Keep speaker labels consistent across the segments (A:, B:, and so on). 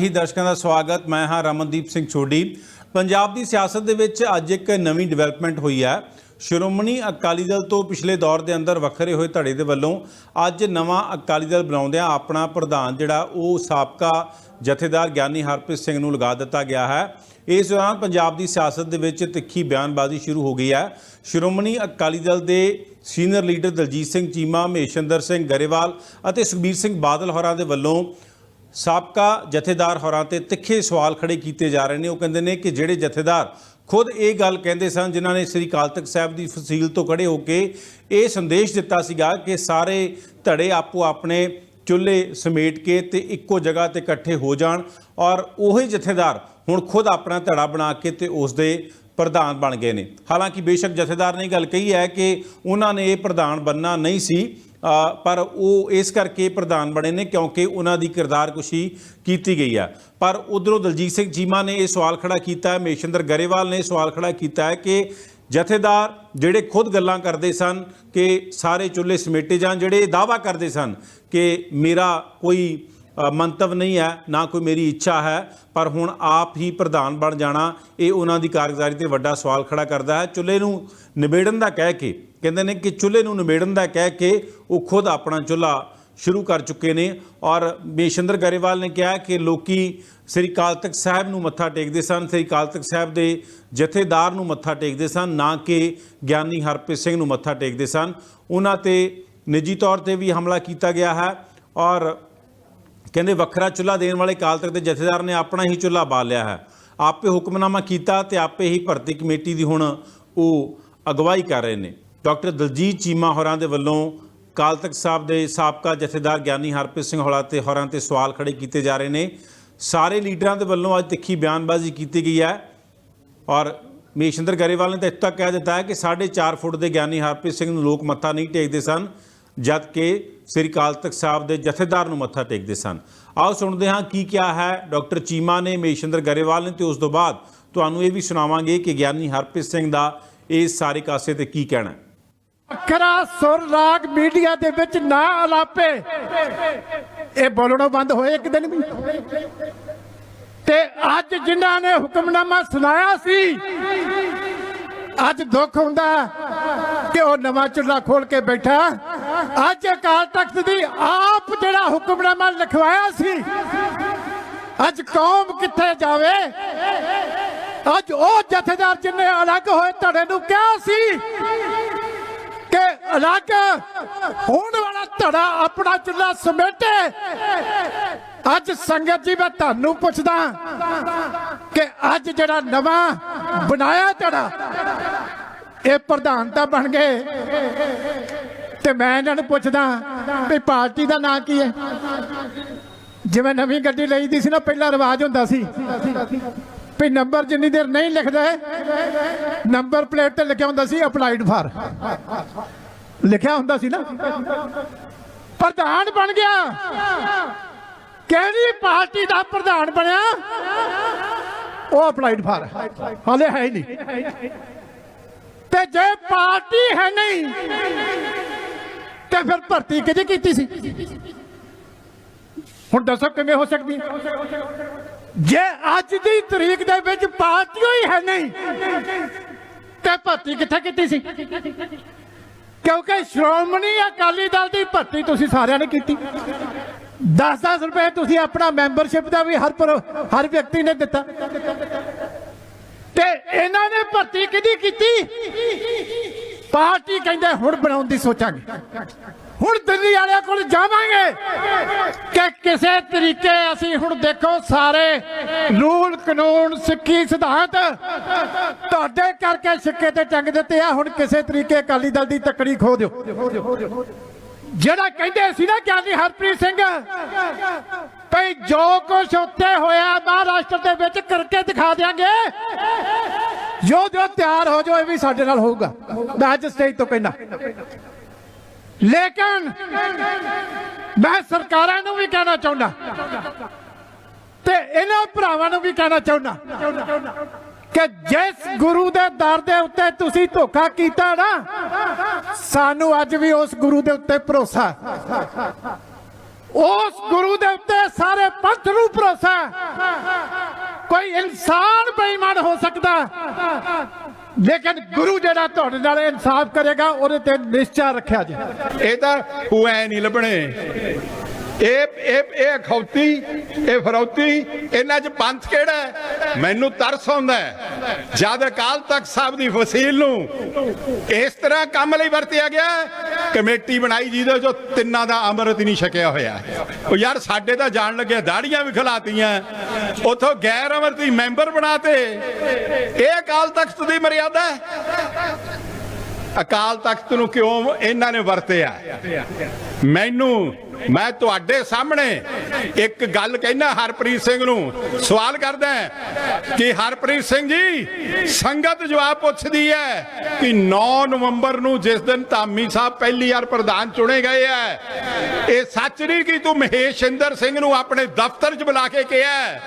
A: ਹੀ ਦਰਸ਼ਕਾਂ ਦਾ ਸਵਾਗਤ। ਮੈਂ ਹਾਂ ਰਮਨਦੀਪ ਸਿੰਘ ਛੋਡੀ। ਪੰਜਾਬ ਦੀ ਸਿਆਸਤ ਦੇ ਵਿੱਚ ਅੱਜ ਇੱਕ ਨਵੀਂ ਡਿਵੈਲਪਮੈਂਟ ਹੋਈ ਹੈ। ਸ਼੍ਰੋਮਣੀ ਅਕਾਲੀ ਦਲ ਤੋਂ ਪਿਛਲੇ ਦੌਰ ਦੇ ਅੰਦਰ ਵੱਖਰੇ ਹੋਏ ਧੜੇ ਦੇ ਵੱਲੋਂ ਅੱਜ ਨਵਾਂ ਅਕਾਲੀ ਦਲ ਬਣਾਉਂਦਿਆਂ ਆਪਣਾ ਪ੍ਰਧਾਨ ਜਿਹੜਾ ਉਹ ਸਾਬਕਾ ਜਥੇਦਾਰ ਗਿਆਨੀ ਹਰਪ੍ਰੀਤ ਸਿੰਘ ਨੂੰ ਲਗਾ ਦਿੱਤਾ ਗਿਆ ਹੈ। ਇਸ ਦੌਰਾਨ ਪੰਜਾਬ ਦੀ ਸਿਆਸਤ ਦੇ ਵਿੱਚ ਤਿੱਖੀ ਬਿਆਨਬਾਜ਼ੀ ਸ਼ੁਰੂ ਹੋ ਗਈ ਹੈ। ਸ਼੍ਰੋਮਣੀ ਅਕਾਲੀ ਦਲ ਦੇ ਸੀਨੀਅਰ ਲੀਡਰ ਦਲਜੀਤ ਸਿੰਘ ਚੀਮਾ, ਮਹੇਸ਼ਿੰਦਰ ਸਿੰਘ ਗਰੇਵਾਲ ਅਤੇ ਸੁਖਬੀਰ ਸਿੰਘ ਬਾਦਲ ਹੋਰਾਂ ਦੇ ਵੱਲੋਂ ਸਾਬਕਾ ਜਥੇਦਾਰ ਹੋਰਾਂ ਤੇ ਤਿੱਖੇ ਸਵਾਲ ਖੜੇ ਕੀਤੇ ਜਾ ਰਹੇ ਨੇ। ਉਹ ਕਹਿੰਦੇ ਨੇ ਕਿ ਜਿਹੜੇ ਜਥੇਦਾਰ ਖੁਦ ਇਹ ਗੱਲ ਕਹਿੰਦੇ ਸਨ, ਜਿਨ੍ਹਾਂ ਨੇ ਸ੍ਰੀ ਅਕਾਲ ਤਖਤ ਸਾਹਿਬ ਦੀ ਫਸੀਲ ਤੋਂ ਖੜੇ ਹੋ ਕੇ ਇਹ ਸੰਦੇਸ਼ ਦਿੱਤਾ ਸੀਗਾ ਕਿ ਸਾਰੇ ਧੜੇ ਆਪੋ ਆਪਣੇ ਚੁੱਲ੍ਹੇ ਸਮੇਟ ਕੇ ਤੇ ਇੱਕੋ ਜਗ੍ਹਾ ਤੇ ਇਕੱਠੇ ਹੋ ਜਾਣ ਔਰ ਉਹੀ ਜਥੇਦਾਰ ਹੁਣ ਖੁਦ ਆਪਣਾ ਧੜਾ ਬਣਾ ਕੇ ਤੇ ਉਸ ਦੇ ਪ੍ਰਧਾਨ ਬਣ ਗਏ ਨੇ। ਹਾਲਾਂਕਿ ਬੇਸ਼ੱਕ ਜਥੇਦਾਰ ਨੇ ਇਹ ਗੱਲ ਕਹੀ ਹੈ ਕਿ ਉਹਨਾਂ ਨੇ ਇਹ ਪ੍ਰਧਾਨ ਬੰਨਾ ਨਹੀਂ ਸੀ। ਪਰ ਉਹ ਇਸ ਕਰਕੇ ਪ੍ਰਧਾਨ ਬਣੇ ਨੇ ਕਿਉਂਕਿ ਉਹਨਾਂ ਦੀ ਕਿਰਦਾਰਕੁਸ਼ੀ ਕੀਤੀ ਗਈ ਆ। ਪਰ ਉਧਰੋਂ ਦਲਜੀਤ ਸਿੰਘ ਚੀਮਾ ਨੇ ਇਹ ਸਵਾਲ ਖੜਾ ਕੀਤਾ ਹੈ ਮੇਸ਼ਿੰਦਰ ਗਰੇਵਾਲ ਨੇ ਸਵਾਲ ਖੜਾ ਕੀਤਾ ਹੈ ਕਿ ਜਥੇਦਾਰ ਜਿਹੜੇ ਖੁਦ ਗੱਲਾਂ ਕਰਦੇ ਸਨ ਕਿ ਸਾਰੇ ਚੁੱਲ੍ਹੇ ਸਮੇਟੇ ਜਾਣ, ਜਿਹੜੇ ਦਾਵਾ ਕਰਦੇ ਸਨ ਕਿ ਮੇਰਾ ਕੋਈ ਮੰਤਵ ਨਹੀਂ ਹੈ, ਨਾ ਕੋਈ ਮੇਰੀ ਇੱਛਾ ਹੈ, ਪਰ ਹੁਣ ਆਪ ਹੀ ਪ੍ਰਧਾਨ ਬਣ ਜਾਣਾ, ਇਹ ਉਹਨਾਂ ਦੀ ਕਾਰਗੁਜ਼ਾਰੀ ਤੇ ਵੱਡਾ ਸਵਾਲ ਖੜਾ ਕਰਦਾ ਹੈ। ਚੁੱਲ੍ਹੇ ਨੂੰ ਨਿਬੇੜਨ ਦਾ ਕਹਿ ਕੇ, ਕਹਿੰਦੇ ਨੇ ਕਿ ਚੁੱਲ੍ਹੇ ਨੂੰ ਨਿਬੇੜਨ ਦਾ ਕਹਿ ਕੇ ਉਹ ਖੁਦ ਆਪਣਾ ਚੁੱਲ੍ਹਾ ਸ਼ੁਰੂ ਕਰ ਚੁੱਕੇ ਨੇ। ਔਰ ਮੇਸ਼ਿੰਦਰ ਗਰੇਵਾਲ ਨੇ ਕਿਹਾ ਕਿ ਲੋਕੀ ਸ੍ਰੀ ਕਾਲ ਤਖਤ ਸਾਹਿਬ ਨੂੰ ਮੱਥਾ ਟੇਕਦੇ ਸਨ, ਸ੍ਰੀ ਕਾਲ ਤਖਤ ਸਾਹਿਬ ਦੇ ਜਥੇਦਾਰ ਨੂੰ ਮੱਥਾ ਟੇਕਦੇ ਸਨ, ਨਾ ਕਿ ਗਿਆਨੀ ਹਰਪ੍ਰੀਤ ਸਿੰਘ ਨੂੰ ਮੱਥਾ ਟੇਕਦੇ ਸਨ। ਉਹਨਾਂ ਤੇ ਨਿੱਜੀ ਤੌਰ ਤੇ ਵੀ ਹਮਲਾ ਕੀਤਾ ਗਿਆ ਹੈ। ਔਰ ਕਹਿੰਦੇ ਵੱਖਰਾ ਚੁੱਲ੍ਹਾ ਦੇਣ ਵਾਲੇ ਅਕਾਲ ਤਖਤ ਦੇ ਜਥੇਦਾਰ ਨੇ ਆਪਣਾ ਹੀ ਚੁੱਲ੍ਹਾ ਬਾਲਿਆ ਹੈ। ਆਪੇ ਹੁਕਮਨਾਮਾ ਕੀਤਾ ਤੇ ਆਪੇ ਹੀ ਭਰਤੀ ਕਮੇਟੀ ਦੀ ਹੁਣ ਉਹ ਅਗਵਾਈ ਕਰ ਰਹੇ ਨੇ। ਡਾਕਟਰ ਦਲਜੀਤ ਚੀਮਾ ਹੋਰਾਂ ਦੇ ਵੱਲੋਂ ਅਕਾਲ ਤਖਤ ਸਾਹਿਬ ਦੇ ਸਾਬਕਾ ਜਥੇਦਾਰ ਗਿਆਨੀ ਹਰਪ੍ਰੀਤ ਸਿੰਘ ਹੋਲਾ ਤੇ ਹੋਰਾਂ ਤੇ ਸਵਾਲ ਖੜੇ ਕੀਤੇ ਜਾ ਰਹੇ ਨੇ। ਸਾਰੇ ਲੀਡਰਾਂ ਦੇ ਵੱਲੋਂ ਅੱਜ ਤਿੱਖੀ ਬਿਆਨਬਾਜ਼ੀ ਕੀਤੀ ਗਈ ਹੈ ਔਰ ਮਹੇਸ਼ਿੰਦਰ ਗਰੇਵਾਲ ਨੇ ਤਾਂ ਇੱਥੇ ਤੱਕ ਕਹਿ ਦਿੱਤਾ ਹੈ ਕਿ 4.5 ਫੁੱਟ ਦੇ ਗਿਆਨੀ ਹਰਪ੍ਰੀਤ ਸਿੰਘ ਨੂੰ ਲੋਕ ਮੱਥਾ ਨਹੀਂ ਟੇਕਦੇ ਸਨ। ਜਦ ਕਿ ਸ੍ਰੀ ਅਕਾਲ ਤਖਤ ਸਾਹਿਬ ਦੇ ਜਥੇਦਾਰ ਨੂੰ ਮੱਥਾ ਟੇਕਦੇ ਸਨ। ਆਓ ਸੁਣਦੇ ਹਾਂ ਕੀ ਕਿਹਾ ਹੈ ਡਾਕਟਰ ਚੀਮਾ ਨੇ ਮਹੇਸ਼ਿੰਦਰ ਗਰੇਵਾਲ ਨੇ ਤੇ ਉਸ ਤੋਂ ਬਾਅਦ ਤੁਹਾਨੂੰ ਇਹ ਵੀ ਸੁਣਾਵਾਂਗੇ ਕਿ ਗਿਆਨੀ ਹਰਪ੍ਰੀਤ ਸਿੰਘ ਦਾ ਇਸ ਸਾਰੇ ਕਾਸੇ ਤੇ ਕੀ ਕਹਿਣਾ ਹੈ।
B: ਸੁਰ ਰਾਗ ਮੀਡੀਆ ਦੇ ਵਿੱਚ ਨਾ ਅਲਾਪੇ। ਇਹ ਬੋਲਣੋਂ ਬੰਦ ਹੋਏ ਇੱਕ ਦਿਨ ਵੀ। ਤੇ ਅੱਜ ਜਿਨ੍ਹਾਂ ਨੇ ਹੁਕਮਨਾਮਾ ਸੁਣਾਇਆ ਸੀ, ਅੱਜ ਦੁੱਖ ਹੁੰਦਾ ਕਿ ਉਹ ਨਵਾਂ ਚੁੱਲ੍ਹਾ ਖੋਲ ਕੇ ਬੈਠਾ ਅੱਜ ਅਕਾਲ ਤਖਤ ਦੀ ਆਪ ਜਿਹੜਾ ਹੁਕਮਨਾਮਾ ਲਿਖਵਾਇਆ ਸੀ, ਅੱਜ ਕੌਮ ਕਿੱਥੇ ਜਾਵੇ? ਅੱਜ ਉਹ ਜਥੇਦਾਰ ਜਿਨੇ ਅਲੱਗ ਹੋਏ ਧੜੇ ਨੂੰ ਕਿਹਾ ਸੀ ਕਿ ਅਲੱਗ ਹੋਣ ਵਾਲਾ ਧੜਾ ਆਪਣਾ ਚੁੱਲ੍ਹਾ ਸਮੇਟੇ। ਅੱਜ ਸੰਗਤ ਜੀ, ਮੈਂ ਤੁਹਾਨੂੰ ਪੁੱਛਦਾ ਕਿ ਅੱਜ ਜਿਹੜਾ ਨਵਾਂ ਬਣਾਇਆ ਧੜਾ ਇਹ ਪ੍ਰਧਾਨ ਤਾਂ ਬਣ ਗਏ। ਤੇ ਮੈਂ ਇਹਨਾਂ ਨੂੰ ਪੁੱਛਦਾ ਵੀ ਪਾਰਟੀ ਦਾ ਨਾਂ ਕੀ ਹੈ? ਜਿਵੇਂ ਨਵੀਂ ਗੱਡੀ ਲਈਦੀ ਸੀ ਨਾ, ਪਹਿਲਾ ਰਿਵਾਜ ਹੁੰਦਾ ਸੀ ਵੀ ਨੰਬਰ ਜਿੰਨੀ ਦੇਰ ਨਹੀਂ ਲਿਖਦਾ ਨੰਬਰ ਪਲੇਟ ਤੇ ਲਿਖਿਆ ਹੁੰਦਾ ਸੀ ਅਪਲਾਈਡ ਫਾਰ ਲਿਖਿਆ ਹੁੰਦਾ ਸੀ ਨਾ। ਪ੍ਰਧਾਨ ਬਣ ਗਿਆ। ਕਿਹੜੀ ਪਾਰਟੀ ਦਾ ਪ੍ਰਧਾਨ ਬਣਿਆ? ਉਹ ਅਪਲਾਈਡ ਫਾਰ ਹਾਲੇ ਹੈ ਹੀ ਨਹੀਂ। ਤੇ ਜੇ ਪਾਰਟੀ ਹੈ ਨਹੀਂ ਤੇ ਫਿਰ ਭਰਤੀ ਕਿਹਦੀ ਕੀਤੀ ਸੀ? ਹੁਣ ਦੱਸੋ ਕਿਵੇਂ ਹੋ ਸਕਦੀ? ਜੇ ਅੱਜ ਦੀ ਤਰੀਕ ਦੇ ਵਿੱਚ ਪਾਰਟੀ ਹੀ ਹੈ ਨਹੀਂ, ਤੇ ਭਰਤੀ ਕਿੱਥੇ ਕੀਤੀ ਸੀ? ਕਿਉਂਕਿ ਸ਼੍ਰੋਮਣੀ ਅਕਾਲੀ ਦਲ ਦੀ ਭਰਤੀ ਤੁਸੀਂ ਸਾਰਿਆਂ ਨੇ ਕੀਤੀ। 10-10 ਰੁਪਏ ਤੁਸੀਂ ਆਪਣਾ ਮੈਂਬਰਸ਼ਿਪ ਦਾ ਵੀ ਹਰ ਹਰ ਵਿਅਕਤੀ ਨੇ ਦਿੱਤਾ। ਤੇ ਇਹਨਾਂ ਨੇ ਭਰਤੀ ਕਿਹਦੀ ਕੀਤੀ? ਪਾਰਟੀ ਕਹਿੰਦੇ, ਹੁਣ ਬਣਾਉਣ ਦੀ ਸੋਚਾਂਗੇ। ਹੁਣ ਦਿੱਲੀ ਵਾਲਿਆਂ ਕੋਲ ਜਾਵਾਂਗੇ। ਕਿ ਕਿਸੇ ਤਰੀਕੇ ਅਸੀਂ ਹੁਣ ਦੇਖੋ ਸਾਰੇ ਰੂਲ, ਕਾਨੂੰਨ, ਸਿੱਖੀ ਸਿਧਾਂਤ ਤੁਹਾਡੇ ਕਰਕੇ ਸਿੱਕੇ ਤੇ ਟੰਗ ਦਿੱਤੇ ਆ। ਹੁਣ ਕਿਸੇ ਤਰੀਕੇ ਅਕਾਲੀ ਦਲ ਦੀ ਤੱਕੜੀ ਖੋ ਦਿਓ। ਜਿਹੜਾ ਕਹਿੰਦੇ ਸੀ ਨਾ ਗਿਆਨੀ ਹਰਪ੍ਰੀਤ ਸਿੰਘ, ਭਈ ਜੋ ਕੁਝ ਉੱਤੇ ਹੋਇਆ ਮਹਾਰਾਸ਼ਟਰ ਦੇ ਵਿੱਚ ਕਰਕੇ ਦਿਖਾ ਦਿਆਂਗੇ। ਜੋ ਜੋ ਤਿਆਰ ਹੋ ਜਾਓ, ਇਹ ਵੀ ਸਾਡੇ ਨਾਲ ਹੋਊਗਾ। ਮੈਂ ਅੱਜ ਸਟੇਜ ਤੋਂ ਕਹਿਣਾ ਲੇਕਿਨ ਮੈਂ ਸਰਕਾਰਾਂ ਨੂੰ ਵੀ ਕਹਿਣਾ ਚਾਹੁੰਦਾ ਤੇ ਇਹਨਾਂ ਭਰਾਵਾਂ ਨੂੰ ਵੀ ਕਹਿਣਾ ਚਾਹੁੰਦਾ ਕਿ ਜਿਸ ਗੁਰੂ ਦੇ ਦਰ ਦੇ ਉੱਤੇ ਤੁਸੀਂ ਧੋਖਾ ਕੀਤਾ ਨਾ, ਸਾਨੂੰ ਅੱਜ ਵੀ ਉਸ ਗੁਰੂ ਦੇ ਉੱਤੇ ਭਰੋਸਾ ਉਸ ਗੁਰੂ ਦੇ ਉੱਤੇ ਸਾਰੇ ਪੰਥ ਨੂੰ ਭਰੋਸਾ ਕੋਈ ਇਨਸਾਨ ਬੇਈਮਾਨ ਹੋ ਸਕਦਾ। ਲੇਕਿਨ ਗੁਰੂ ਜਿਹੜਾ ਤੁਹਾਡੇ ਨਾਲ ਇਨਸਾਫ ਕਰੇਗਾ, ਉਹਦੇ ਤੇ ਨਿਸ਼ਚਾ ਰੱਖਿਆ ਜੀ
C: ਇਹ ਤਾਂ ਹੁਐ ਨਹੀਂ ਲੱਭਣੇ। ਇਹ ਇਹ ਇਹ ਅਖੌਤੀ ਇਹ ਫਰੌਤੀ, ਇਹਨਾਂ 'ਚ ਪੰਥ ਕਿਹੜਾ ਹੈ? ਮੈਨੂੰ ਤਰਸ ਆਉਂਦਾ ਜਦ ਅਕਾਲ ਤਖਤ ਸਾਹਿਬ ਦੀ ਫਸੀਲ ਨੂੰ ਇਸ ਤਰ੍ਹਾਂ ਕੰਮ ਲਈ ਵਰਤਿਆ ਗਿਆ, ਕਮੇਟੀ ਬਣਾਈ ਜਿਹਦੇ ਚੋਂ ਤਿੰਨਾਂ ਦਾ ਅੰਮ੍ਰਿਤ ਨਹੀਂ ਛਕਿਆ ਹੋਇਆ। ਉਹ ਯਾਰ ਸਾਡੇ ਤਾਂ ਜਾਣ ਲੱਗਿਆ, ਦਾੜੀਆਂ ਵੀ ਖਿਲਾਤੀਆਂ। ਉਥੋਂ ਗੈਰ ਅਮਰਤੀ ਮੈਂਬਰ ਬਣਾਤੇ। ਇਹ ਅਕਾਲ ਤਖਤ ਦੀ ਮਰਿਆਦਾ ਅਕਾਲ ਤਖਤ ਨੂੰ ਕਿਉਂ ਇਹਨਾਂ ਨੇ ਵਰਤਿਆ? ਮੈਨੂੰ, ਮੈਂ ਤੁਹਾਡੇ ਸਾਹਮਣੇ ਇੱਕ ਗੱਲ ਕਹਿਣਾ ਹਰਪ੍ਰੀਤ ਸਿੰਘ ਨੂੰ। ਸਵਾਲ ਕਰਦਾ ਕਿ ਹਰਪ੍ਰੀਤ ਸਿੰਘ ਜੀ, ਸੰਗਤ ਜਵਾਬ ਪੁੱਛਦੀ ਹੈ ਕਿ 9 ਨਵੰਬਰ ਨੂੰ ਜਿਸ ਦਿਨ ਧਾਮੀ ਸਾਹਿਬ ਪਹਿਲੀ ਵਾਰ ਪ੍ਰਧਾਨ ਚੁਣੇ ਗਏ ਹੈ, ਇਹ ਸੱਚ ਨਹੀਂ ਕਿ ਤੂੰ ਮਹੇਸ਼ਿੰਦਰ ਸਿੰਘ ਨੂੰ ਆਪਣੇ ਦਫ਼ਤਰ 'ਚ ਬੁਲਾ ਕੇ ਕਿਹਾ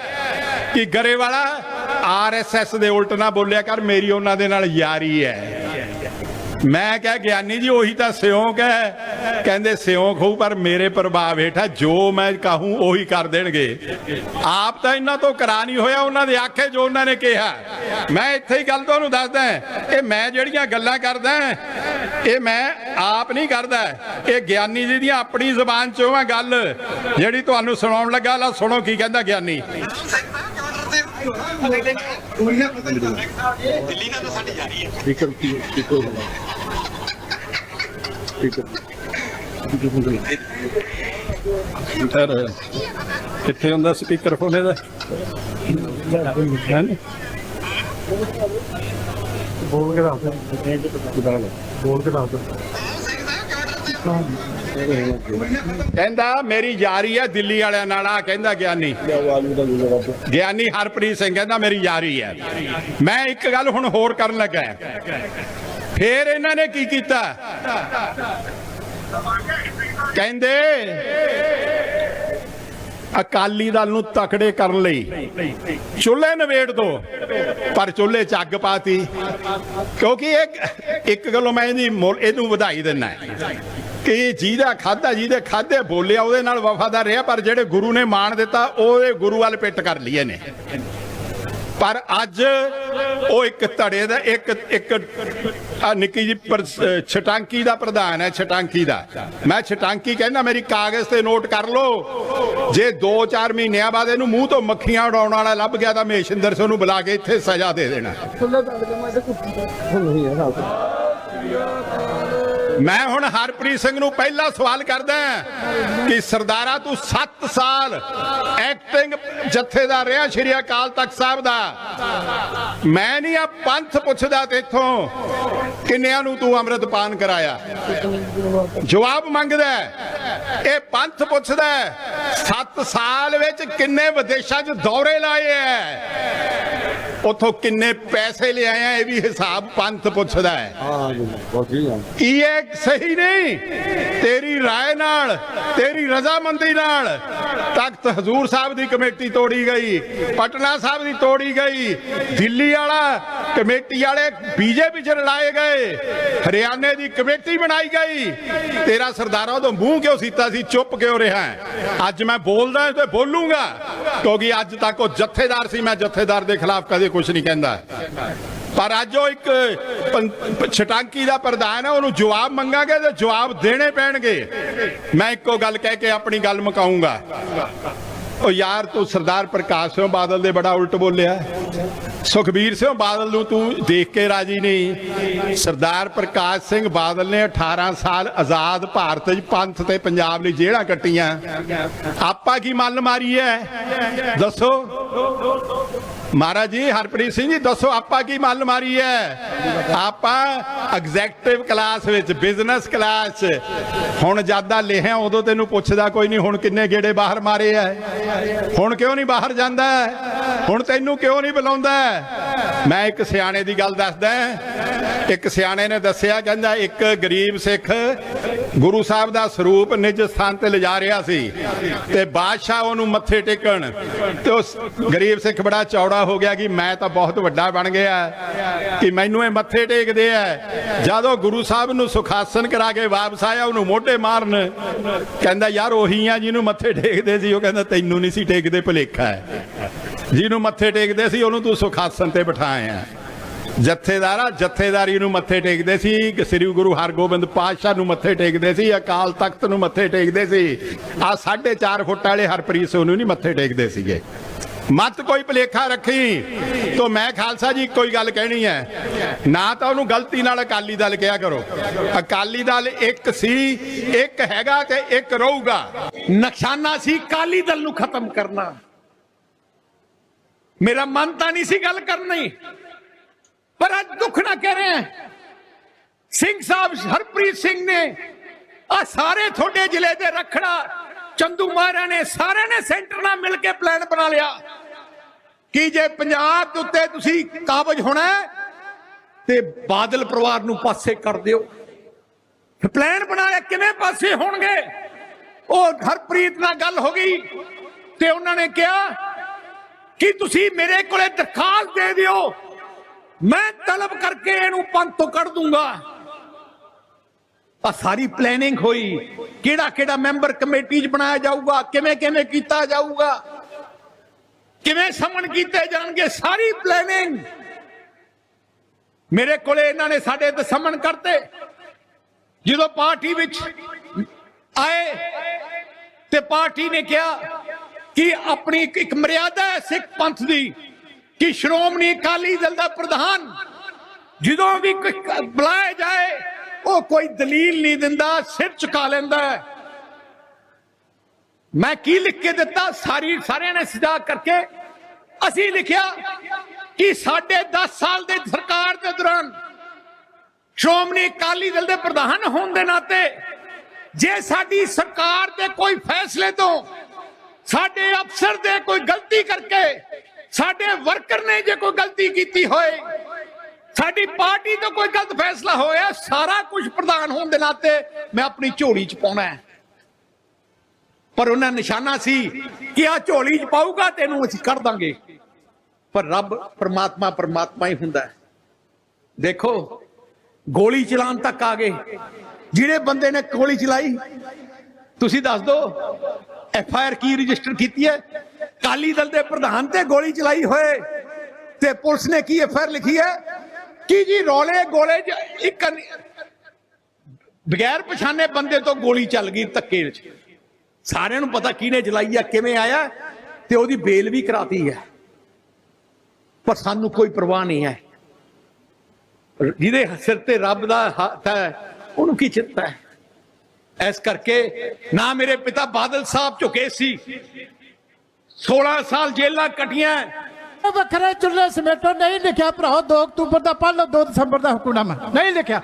C: ਕਿ ਗਰੇਵਾਲਾ, ਆਰਐਸਐਸ ਦੇ ਉਲਟ ਨਾ ਬੋਲਿਆ ਕਰ, ਮੇਰੀ ਉਹਨਾਂ ਦੇ ਨਾਲ ਯਾਰੀ ਹੈ। ਮੈਂ ਕਿਹਾ, ਗਿਆਨੀ ਜੀ, ਉਹੀ ਤਾਂ ਸਿਉਂਕ ਹੈ। ਕਹਿੰਦੇ, ਸਿਉਂਕ ਹੋਊ, ਪਰ ਮੇਰੇ ਪ੍ਰਭਾਵ ਹੇਠਾਂ ਜੋ ਮੈਂ ਕਹੂੰ, ਉਹੀ ਕਰ ਦੇਣਗੇ। ਆਪ ਤਾਂ ਇਹਨਾਂ ਤੋਂ ਕਰਾ ਨਹੀਂ ਹੋਇਆ, ਉਹਨਾਂ ਦੇ ਆਖੇ ਜੋ ਉਹਨਾਂ ਨੇ ਕਿਹਾ। ਮੈਂ ਇੱਥੇ ਹੀ ਗੱਲ ਤੁਹਾਨੂੰ ਦੱਸਦਾ ਇਹ ਮੈਂ ਜਿਹੜੀਆਂ ਗੱਲਾਂ ਕਰਦਾ ਇਹ ਮੈਂ ਆਪ ਨਹੀਂ ਕਰਦਾ। ਇਹ ਗਿਆਨੀ ਜੀ ਦੀਆਂ ਆਪਣੀ ਜ਼ੁਬਾਨ ਚੋਂ ਆ ਗੱਲ, ਜਿਹੜੀ ਤੁਹਾਨੂੰ ਸੁਣਾਉਣ ਲੱਗਾ। ਲਾ ਸੁਣੋ ਕੀ ਕਹਿੰਦਾ ਗਿਆਨੀ।
D: ਦਿੱਲੀ ਨਾਲ ਤਾਂ ਸਾਡੀ ਜਾਰੀ ਹੈ?
C: ਕਿੱਥੇ ਹੁੰਦਾ ਸਪੀਕਰ ਫੋਨ ਇਹਦਾ ਕਹਿੰਦਾ, ਮੇਰੀ ਯਾਰੀ ਹੈ ਦਿੱਲੀ ਵਾਲਿਆਂ ਨਾਲ। ਆ ਕਹਿੰਦਾ, ਗਿਆਨੀ। ਗਿਆਨੀ ਹਰਪ੍ਰੀਤ ਸਿੰਘ ਕਹਿੰਦਾ, ਮੇਰੀ ਯਾਰੀ ਹੈ ਮੈਂ ਇੱਕ ਗੱਲ ਹੁਣ ਹੋਰ ਕਰਨ ਲੱਗਾ ਫੇਰ ਇਹਨਾਂ ਨੇ ਕੀ ਕੀਤਾ? ਕਹਿੰਦੇ, ਅਕਾਲੀ ਦਲ ਨੂੰ ਤਕੜੇ ਕਰਨ ਲਈ ਚੁੱਲ੍ਹੇ ਨਵੇੜ ਦੋ। ਪਰ ਚੁੱਲ੍ਹੇ 'ਚ ਅੱਗ ਪਾਤੀ। ਕਿਉਂਕਿ ਇਹ ਇੱਕ ਗੱਲੋਂ ਮੈਂ ਇਹਦੀ ਇਹਨੂੰ ਵਧਾਈ ਦਿੰਦਾ ਕਿ ਜਿਹਦਾ ਖਾਦਾ ਜਿਹਦੇ ਖਾਦੇ ਬੋਲਿਆ, ਉਹਦੇ ਨਾਲ ਵਫਾਦਾਰ ਰਿਹਾ, ਪਰ ਜਿਹੜੇ ਗੁਰੂ ਨੇ ਮਾਣ ਦਿੱਤਾ, ਉਹਦੇ ਗੁਰੂ ਵੱਲ ਪਿੱਟ ਕਰ ਲਈਏ ਨੇ। ਪਰ ਅੱਜ ਉਹ ਇੱਕ ਧੜੇ ਦਾ, ਇੱਕ ਇੱਕ ਆਹ ਨਿੱਕੀ ਜੀ ਛਟਾਂਕੀ ਦਾ ਪ੍ਰਧਾਨ ਹੈ, ਛਟਾਂਕੀ ਦਾ। ਮੈਂ ਛਟਾਂਕੀ ਕਹਿੰਦਾ, ਮੇਰੀ ਕਾਗਜ਼ ਤੇ ਨੋਟ ਕਰ ਲਓ। ਜੇ 2-4 ਮਹੀਨਿਆਂ ਬਾਅਦ ਇਹਨੂੰ ਮੂੰਹ ਤੋਂ ਮੱਖੀਆਂ ਉਡਾਉਣ ਵਾਲਾ ਲੱਭ ਗਿਆ, ਤਾਂ ਮਹੇਸ਼ਿੰਦਰ ਸਿੰਘ ਨੂੰ ਬੁਲਾ ਕੇ ਇੱਥੇ ਸਜ਼ਾ ਦੇ ਦੇਣਾ। ਮੈਂ ਹੁਣ ਹਰਪ੍ਰੀਤ ਸਿੰਘ ਨੂੰ ਪਹਿਲਾ ਸਵਾਲ ਕਰਦਾ ਕਿ ਸਰਦਾਰਾ ਤੂੰ 7 ਸਾਲ ਐਕਟਿੰਗ ਜਥੇਦਾਰ ਰਿਹਾ ਸ਼੍ਰੀ ਅਕਾਲ ਤਖਤ ਸਾਹਿਬ ਦਾ। ਮੈਂ ਨਹੀਂ ਆ ਪੰਥ ਪੁੱਛਦਾ ਤੇਥੋਂ ਕਿੰਨਿਆਂ ਨੂੰ ਤੂੰ ਅੰਮ੍ਰਿਤ ਪਾਨ ਕਰਾਇਆ? ਜਵਾਬ ਮੰਗਦਾ ਇਹ ਪੰਥ ਪੁੱਛਦਾ 7 ਸਾਲ ਵਿੱਚ ਕਿੰਨੇ ਵਿਦੇਸ਼ਾਂ 'ਚ ਦੌਰੇ ਲਾਏ ਐ ਉਥੋਂ ਕਿੰਨੇ ਪੈਸੇ ਲਿਆਏ ਆ ਇਹ ਵੀ ਹਿਸਾਬ ਪੰਥ ਪੁੱਛਦਾ ਹੈ ਕੀ ਇਹ ਸਹੀ ਨਹੀਂ ਤੇਰੀ رائے ਨਾਲ ਤੇਰੀ ਰਜ਼ਾਮੰਦੀ ਨਾਲ ਤਖਤ ਹਜ਼ੂਰ ਸਾਹਿਬ ਦੀ ਕਮੇਟੀ ਤੋੜੀ ਗਈ ਪਟਨਾ ਸਾਹਿਬ ਦੀ ਤੋੜੀ ਗਈ ਦਿੱਲੀ ਵਾਲਾ ਕਮੇਟੀ ਵਾਲੇ ਬੀਜੇਪੀ ਚ ਰਲਾਏ ਗਏ ਹਰਿਆਣੇ ਦੀ ਕਮੇਟੀ ਬਣਾਈ ਗਈ। ਤੇਰਾ ਸਰਦਾਰਾ ਉਦੋਂ ਮੂੰਹ ਕਿਉਂ ਸੀਤਾ ਸੀ? ਚੁੱਪ ਕਿਉਂ ਰਿਹਾ ਅੱਜ ਮੈਂ ਬੋਲਦਾ ਤੇ ਬੋਲੂੰਗਾ। ਕਿਉਂਕਿ ਅੱਜ ਤੱਕ ਉਹ ਜਥੇਦਾਰ ਸੀ, ਮੈਂ ਜਥੇਦਾਰ ਦੇ ਖਿਲਾਫ ਕਦੇ ਕੁਝ ਨਹੀਂ ਕਹਿੰਦਾ। ਪਰ ਅੱਜ ਉਹ ਇੱਕ ਪੰ- ਛਟਾਂਕੀ ਦਾ ਪ੍ਰਧਾਨ ਹੈ, ਉਹਨੂੰ ਜਵਾਬ ਮੰਗਾਂਗੇ ਤੇ ਜਵਾਬ ਦੇਣੇ ਪੈਣਗੇ। ਮੈਂ ਇੱਕੋ ਗੱਲ ਕਹਿ ਕੇ ਆਪਣੀ ਗੱਲ ਮੁਕਾਉਂਗਾ ਉਹ ਯਾਰ ਤੂੰ ਸਰਦਾਰ ਪ੍ਰਕਾਸ਼ ਸਿੰਘ ਬਾਦਲ ਦੇ ਬੜਾ ਉਲਟ ਬੋਲਿਆ ਸੁਖਬੀਰ ਸਿੰਘ ਬਾਦਲ ਨੂੰ ਤੂੰ ਦੇਖ ਕੇ ਰਾਜੀ ਨਹੀਂ। ਸਰਦਾਰ ਪ੍ਰਕਾਸ਼ ਸਿੰਘ ਬਾਦਲ ਨੇ 18 ਸਾਲ ਆਜ਼ਾਦ ਭਾਰਤ 'ਚ ਪੰਥ ਤੇ ਪੰਜਾਬ ਲਈ ਜੇਲ੍ਹਾਂ ਕੱਟੀਆਂ। ਆਪਾਂ ਕੀ ਮੱਲ ਮਾਰੀ ਹੈ ਦੱਸੋ। ਮਹਾਰਾਜ ਜੀ, ਹਰਪ੍ਰੀਤ ਸਿੰਘ ਜੀ, ਦੱਸੋ ਆਪਾਂ ਕੀ ਮੱਲ ਮਾਰੀ ਹੈ ਆਪਾਂ ਐਗਜ਼ੈਕਟਿਵ ਕਲਾਸ ਵਿੱਚ ਬਿਜ਼ਨਸ ਕਲਾਸ 'ਚ। ਹੁਣ ਜ਼ਿਆਦਾ ਲਿਖਿਆ, ਉਦੋਂ ਤੈਨੂੰ ਪੁੱਛਦਾ ਕੋਈ ਨਹੀਂ ਹੁਣ ਕਿੰਨੇ ਗੇੜੇ ਬਾਹਰ ਮਾਰੇ ਐ? ਹੁਣ ਕਿਉਂ ਨਹੀਂ ਬਾਹਰ ਜਾਂਦਾ ਹੁਣ ਤੈਨੂੰ ਕਿਉਂ ਨਹੀਂ ਬੁਲਾਉਂਦਾ ਮੈਂ ਇੱਕ ਸਿਆਣੇ ਦੀ ਗੱਲ ਦੱਸਦਾ ਇੱਕ ਸਿਆਣੇ ਨੇ ਦੱਸਿਆ, ਕਹਿੰਦਾ ਇੱਕ ਗਰੀਬ ਸਿੱਖ ਗੁਰੂ ਸਾਹਿਬ ਦਾ ਸਰੂਪ ਨਿਜ ਸਥਾਨ ਤੇ ਲਿਜਾ ਰਿਹਾ ਸੀ ਤੇ ਬਾਦਸ਼ਾਹ ਉਹਨੂੰ ਮੱਥੇ ਟੇਕਣ ਤੇ ਉਸ ਗਰੀਬ ਸਿੱਖ ਬੜਾ ਚੌੜਾ ਹੋ ਗਿਆ ਕਿ ਮੈਂ ਤਾਂ ਬਹੁਤ ਵੱਡਾ ਬਣ ਗਿਆ ਕਿ ਮੈਨੂੰ ਇਹ ਮੱਥੇ ਟੇਕਦੇ ਆ। ਜਦੋਂ ਗੁਰੂ ਸਾਹਿਬ ਨੂੰ ਸੁਖਾਸਨ ਕਰਾ ਕੇ ਵਾਪਸ ਆਇਆ, ਉਹਨੂੰ ਮੋਢੇ ਮਾਰਨ, ਕਹਿੰਦਾ, ਯਾਰ, ਉਹੀ ਆ ਜਿਹਨੂੰ ਮੱਥੇ ਟੇਕਦੇ ਸੀ। ਉਹ ਕਹਿੰਦਾ, ਤੈਨੂੰ ਨਹੀਂ ਸੀ ਟੇਕਦੇ ਭੁਲੇਖਾ। ਹੈ ਜਿਹਨੂੰ ਮੱਥੇ ਟੇਕਦੇ ਸੀ, ਉਹਨੂੰ ਤੂੰ ਸੁਖਾਸਨ ਤੇ ਬਿਠਾਇਆ। ਜਥੇਦਾਰਾ ਜਥੇਦਾਰੀ ਨੂੰ ਮੱਥੇ ਟੇਕਦੇ ਸੀ ਸ੍ਰੀ ਗੁਰੂ ਹਰਗੋਬਿੰਦ ਪਾਤਸ਼ਾਹ ਨੂੰ ਮੱਥੇ ਟੇਕਦੇ ਸੀ, ਅਕਾਲ ਤਖਤ ਨੂੰ ਮੱਥੇ ਟੇਕਦੇ ਸੀ। ਆ 4.5 ਫੁੱਟ ਵਾਲੇ ਹਰਪ੍ਰੀਤ ਸਿੰਘ ਨੂੰ ਨਹੀਂ ਮੱਥੇ ਟੇਕਦੇ ਸੀਗੇ। ਮਤ ਕੋਈ ਭਲੇਖਾ ਰੱਖੀ? ਤੋ ਮੈਂ ਖਾਲਸਾ ਜੀ ਕੋਈ ਗੱਲ ਕਹਿਣੀ ਹੈ। ਨਾ ਤਾਂ ਉਹਨੂੰ ਗਲਤੀ ਨਾਲ ਅਕਾਲੀ ਦਲ ਕਿਹਾ ਕਰੋ। ਅਕਾਲੀ ਦਲ ਇੱਕ ਸੀ, ਇੱਕ ਹੈਗਾ ਤੇ ਇੱਕ ਰਹੂਗਾ।
E: ਨਕਸ਼ਾਨਾ ਸੀ ਅਕਾਲੀ ਦਲ ਨੂੰ ਖਤਮ ਕਰਨਾ। ਮੇਰਾ ਮਨ ਤਾਂ ਨਹੀਂ ਸੀ ਗੱਲ ਕਰਨੀ। ਪਰ ਅੱਜ ਦੁੱਖ ਨਾ ਕਹਿ ਰਹੇ ਹਾਂ ਸਿੰਘ ਸਾਹਿਬ ਹਰਪ੍ਰੀਤ ਸਿੰਘ ਨੇ ਆ ਸਾਰੇ ਤੁਹਾਡੇ ਜ਼ਿਲ੍ਹੇ ਦੇ ਰਖੜਾ, ਚੰਦੂ ਮਾਰਾ ਨੇ ਸਾਰਿਆਂ ਨੇ ਸੈਂਟਰ ਨਾਲ ਮਿਲ ਕੇ ਪਲਾਨ ਬਣਾ ਲਿਆ। ਕਿ ਜੇ ਪੰਜਾਬ ਦੇ ਉੱਤੇ ਤੁਸੀਂ ਕਾਬਜ ਹੋਣਾ ਤੇ ਬਾਦਲ ਪਰਿਵਾਰ ਨੂੰ ਪਾਸੇ ਕਰ ਦਿਓ। ਪਲਾਨ ਲਿਆ ਕਿਵੇਂ ਪਾਸੇ ਹੋਣਗੇ? ਉਹ ਹਰਪ੍ਰੀਤ ਨਾਲ ਗੱਲ ਹੋ ਗਈ, ਤੇ ਉਹਨਾਂ ਨੇ ਕਿਹਾ, ਕਿ ਤੁਸੀਂ ਮੇਰੇ ਕੋਲੇ ਦਰਖਾਸਤ ਦੇ ਦਿਓ? ਮੈਂ ਤਲਬ ਕਰਕੇ ਇਹਨੂੰ ਪੰਥ ਤੋਂ ਕੱਢ ਦੂੰਗਾ। ਆ ਸਾਰੀ ਪਲੈਨਿੰਗ ਹੋਈ। ਕਿਹੜਾ ਕਿਹੜਾ ਮੈਂਬਰ ਕਮੇਟੀ 'ਚ ਬਣਾਇਆ ਜਾਊਗਾ, ਕਿਵੇਂ ਕਿਵੇਂ ਕੀਤਾ ਜਾਊਗਾ, ਕਿਵੇਂ ਸਮਨ ਕੀਤੇ ਜਾਣਗੇ, ਸਾਰੀ ਪਲੈਨਿੰਗ ਮੇਰੇ ਕੋਲੇ ਇਹਨਾਂ ਨੇ ਸਾਡੇ ਤੇ ਸਮਨ ਕਰਤੇ। ਜਦੋਂ ਪਾਰਟੀ ਵਿੱਚ ਆਏ ਤੇ ਪਾਰਟੀ ਨੇ ਕਿਹਾ ਕਿ ਆਪਣੀ ਇੱਕ- ਇੱਕ ਮਰਿਆਦਾ ਹੈ ਸਿੱਖ ਪੰਥ ਦੀ। ਕਿ ਸ਼੍ਰੋਮਣੀ ਅਕਾਲੀ ਦਲ ਦਾ ਪ੍ਰਧਾਨ ਜਦੋਂ ਵੀ ਕੋਈ ਬੁਲਾਇਆ ਜਾਏ, ਉਹ ਕੋਈ ਦਲੀਲ ਨਹੀਂ ਦਿੰਦਾ, ਸਿਰ ਝੁਕਾ ਲੈਂਦਾ ਮੈਂ ਕੀ ਲਿਖ ਕੇ ਦਿੱਤਾ? ਸਾਰੀ ਸਾਰਿਆਂ ਨੇ ਸਜਾ ਕਰਕੇ ਅਸੀਂ ਲਿਖਿਆ ਕਿ ਸਾਡੇ 10 ਸਾਲ ਦੇ ਸਰਕਾਰ ਦੇ ਦੌਰਾਨ ਸ਼੍ਰੋਮਣੀ ਅਕਾਲੀ ਦਲ ਦੇ ਪ੍ਰਧਾਨ ਹੋਣ ਦੇ ਨਾਤੇ ਜੇ ਸਾਡੀ ਸਰਕਾਰ ਦੇ ਕੋਈ ਫੈਸਲੇ ਤੋਂ ਸਾਡੇ ਅਫਸਰ ਦੇ ਕੋਈ ਗਲਤੀ ਕਰਕੇ ਸਾਡੇ ਵਰਕਰ ਨੇ ਜੇ ਕੋਈ ਗਲਤੀ ਕੀਤੀ ਹੋਏ, ਸਾਡੀ ਪਾਰਟੀ ਤੋਂ ਕੋਈ ਗਲਤ ਫੈਸਲਾ ਹੋਇਆ, ਸਾਰਾ ਕੁਝ ਪ੍ਰਧਾਨ ਹੋਣ ਦੇ ਨਾਤੇ ਮੈਂ ਆਪਣੀ ਝੋਲੀ 'ਚ ਪਾਉਣਾ ਹੈ। ਪਰ ਉਹਨਾਂ ਨਿਸ਼ਾਨਾ ਸੀ ਕਿ ਆ ਝੋਲੀ 'ਚ ਪਾਊਗਾ ਤੈਨੂੰ ਅਸੀਂ ਕਰ ਦਾਂਗੇ। ਪਰ ਰੱਬ ਪਰਮਾਤਮਾ ਪਰਮਾਤਮਾ ਹੀ ਹੁੰਦਾ ਦੇਖੋ, ਗੋਲੀ ਚਲਾਉਣ ਤੱਕ ਆ ਗਏ। ਜਿਹੜੇ ਬੰਦੇ ਨੇ ਗੋਲੀ ਚਲਾਈ, ਤੁਸੀਂ ਦੱਸ ਦਿਓ, ਐਫ ਆਈ ਆਰ ਕੀ ਰਜਿਸਟਰ ਕੀਤੀ ਹੈ? ਕਾਲੀ ਦਲ ਦੇ ਪ੍ਰਧਾਨ ਤੇ ਗੋਲੀ ਚਲਾਈ ਹੋਏ ਤੇ ਪੁਲਿਸ ਨੇ ਕੀ ਐਫ ਲਿਖੀ ਹੈ? ਕਿ ਜੀ ਰੋਲੇ ਗੋਲੇ 'ਚ ਇੱਕ ਬਗੈਰ ਪਛਾਣੇ ਬੰਦੇ ਤੋਂ ਗੋਲੀ ਚੱਲ ਗਈ ਧੱਕੇ ਵਿੱਚ। ਸਾਰਿਆਂ ਨੂੰ ਪਤਾ ਕਿਹਨੇ ਚਲਾਈ ਆ, ਕਿਵੇਂ ਆਇਆ ਤੇ ਉਹਦੀ ਬੇਲ ਵੀ ਕਰਾਤੀ ਹੈ। ਪਰ ਸਾਨੂੰ ਕੋਈ ਪਰਵਾਹ ਨਹੀਂ ਹੈ। ਜਿਹਦੇ ਸਿਰ ਤੇ ਰੱਬ ਦਾ ਹੱਥ ਹੈ, ਉਹਨੂੰ ਕੀ ਚਿੰਤਾ ਹੈ? ਇਸ ਕਰਕੇ ਨਾ ਮੇਰੇ ਪਿਤਾ ਬਾਦਲ ਸਾਹਿਬ ਝੁਕੇ ਸੀ 16 ਸਾਲ ਜੇਲਾਂ ਕਟੀਆਂ।
B: ਵੱਖਰੇ ਚੁੱਲ੍ਹੇ ਸਮੇਟੋ ਨਹੀਂ ਲਿਖਿਆ ਭਰਾਓ 2 ਅਕਤੂਬਰ ਦਾ ਪੜ੍ਹ ਲਓ 2 ਦਸੰਬਰ ਦਾ ਹੁਕਮਨਾਮਾ ਨਹੀਂ ਲਿਖਿਆ।